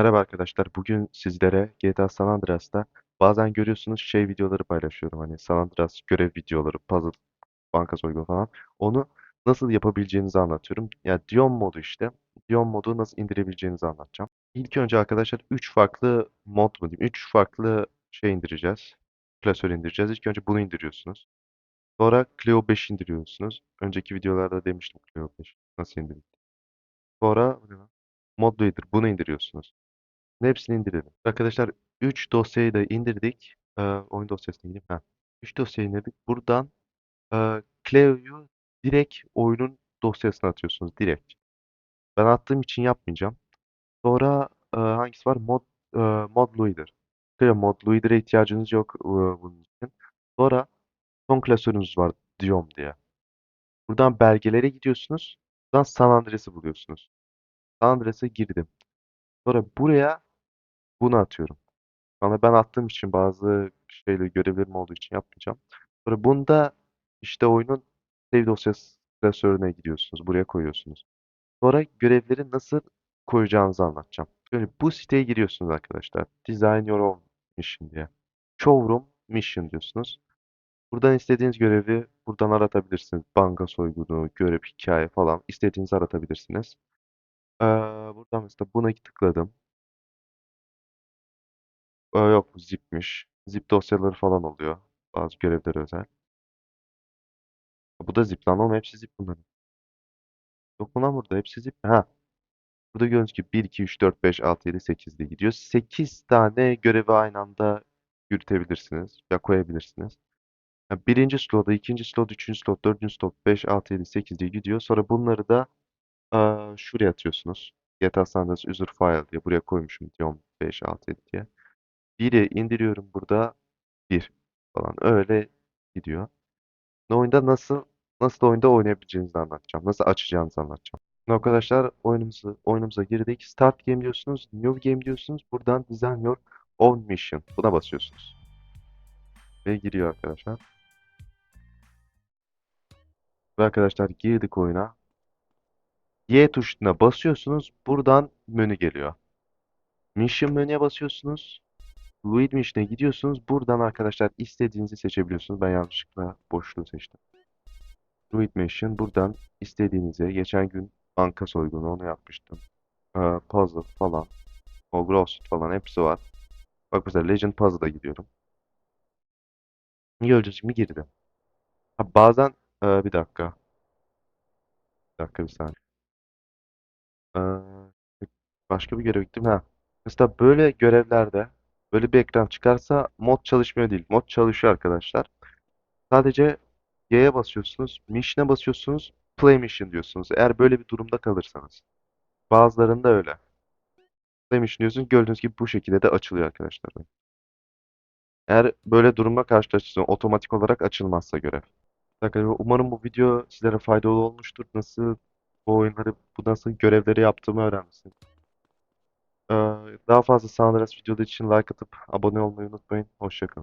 Merhaba arkadaşlar. Bugün sizlere GTA San Andreas'ta bazen görüyorsunuz şey videoları paylaşıyorum. Hani San Andreas görev videoları, puzzle, banka soygunu falan. Onu nasıl yapabileceğinizi anlatıyorum. Ya Dion modu işte. Dion modu nasıl indirebileceğinizi anlatacağım. İlk önce arkadaşlar 3 farklı mod mu diyeyim? 3 farklı şey indireceğiz. Klasör indireceğiz. İlk önce bunu indiriyorsunuz. Sonra Clio 5 indiriyorsunuz. Önceki videolarda demiştim Clio 5 nasıl indirilir. Sonra? Mod Loader bunu indiriyorsunuz. Hepsini indirelim. Arkadaşlar 3 dosyayı da indirdik. Ee, oyun dosyasına gideyim. Ha. 3 dosyayı indirdik. Buradan e, Cleo'yu direkt oyunun dosyasına atıyorsunuz. Direkt. Ben attığım için yapmayacağım. Sonra e, hangisi var? Mod e, Mod Loader. Cleo Mod Loader'a ihtiyacınız yok e, bunun için. Sonra son klasörünüz var Diom diye. Buradan belgelere gidiyorsunuz. Buradan San Andreas'ı buluyorsunuz. San Andreas'a girdim. Sonra buraya bunu atıyorum. Sonra ben attığım için bazı şeyleri görevlerim olduğu için yapmayacağım. Sonra bunda işte oyunun save dosyası klasörüne gidiyorsunuz. Buraya koyuyorsunuz. Sonra görevleri nasıl koyacağınızı anlatacağım. Şöyle bu siteye giriyorsunuz arkadaşlar. Design your own mission diye. Showroom mission diyorsunuz. Buradan istediğiniz görevi buradan aratabilirsiniz. Banka soygunu, görev, hikaye falan istediğinizi aratabilirsiniz. Ee, buradan mesela buna tıkladım. Ee, yok bu zipmiş. Zip dosyaları falan oluyor. Bazı görevlere özel. Bu da zip lan oğlum hepsi zip bunların. Yok lan burada hepsi zip. Ha. Burada gördüğünüz gibi 1, 2, 3, 4, 5, 6, 7, 8 diye gidiyor. 8 tane görevi aynı anda yürütebilirsiniz. Ya koyabilirsiniz. Yani birinci slotta, ikinci slot, üçüncü slot, dördüncü slot, 5, 6, 7, 8 diye gidiyor. Sonra bunları da aa, şuraya atıyorsunuz. GTA San user file diye buraya koymuşum diyorum 5, 6, 7 diye. 1'i indiriyorum burada. 1 falan öyle gidiyor. Oyunda nasıl nasıl oyunda oynayabileceğinizi anlatacağım. Nasıl açacağınızı anlatacağım. Şimdi arkadaşlar oyunumuzu oyunumuza girdik. Start game diyorsunuz, new game diyorsunuz. Buradan design your own mission. Buna basıyorsunuz. Ve giriyor arkadaşlar. Ve arkadaşlar girdik oyuna. Y tuşuna basıyorsunuz. Buradan menü geliyor. Mission menüye basıyorsunuz. Fluid Mission'e gidiyorsunuz. Buradan arkadaşlar istediğinizi seçebiliyorsunuz. Ben yanlışlıkla boşluğu seçtim. Fluid Mission buradan istediğinize geçen gün banka soygunu onu yapmıştım. Ee, puzzle falan. O Ghost falan hepsi var. Bak mesela Legend Puzzle'a gidiyorum. Gördüğünüz gibi girdim. Ha, bazen ee, bir dakika. Bir dakika bir saniye. Ee, başka bir görev gittim. Ha. Mesela böyle görevlerde böyle bir ekran çıkarsa mod çalışmıyor değil. Mod çalışıyor arkadaşlar. Sadece Y'ye basıyorsunuz, Mission'e basıyorsunuz, Play Mission diyorsunuz. Eğer böyle bir durumda kalırsanız. Bazılarında öyle. Play Mission diyorsunuz. Gördüğünüz gibi bu şekilde de açılıyor arkadaşlar. Eğer böyle durumla karşılaşırsanız otomatik olarak açılmazsa görev. Arkadaşlar umarım bu video sizlere faydalı olmuştur. Nasıl bu oyunları, bu nasıl görevleri yaptığımı öğrenmişsiniz. Ee, daha fazla San Andreas videoları için like atıp abone olmayı unutmayın. Hoşçakalın.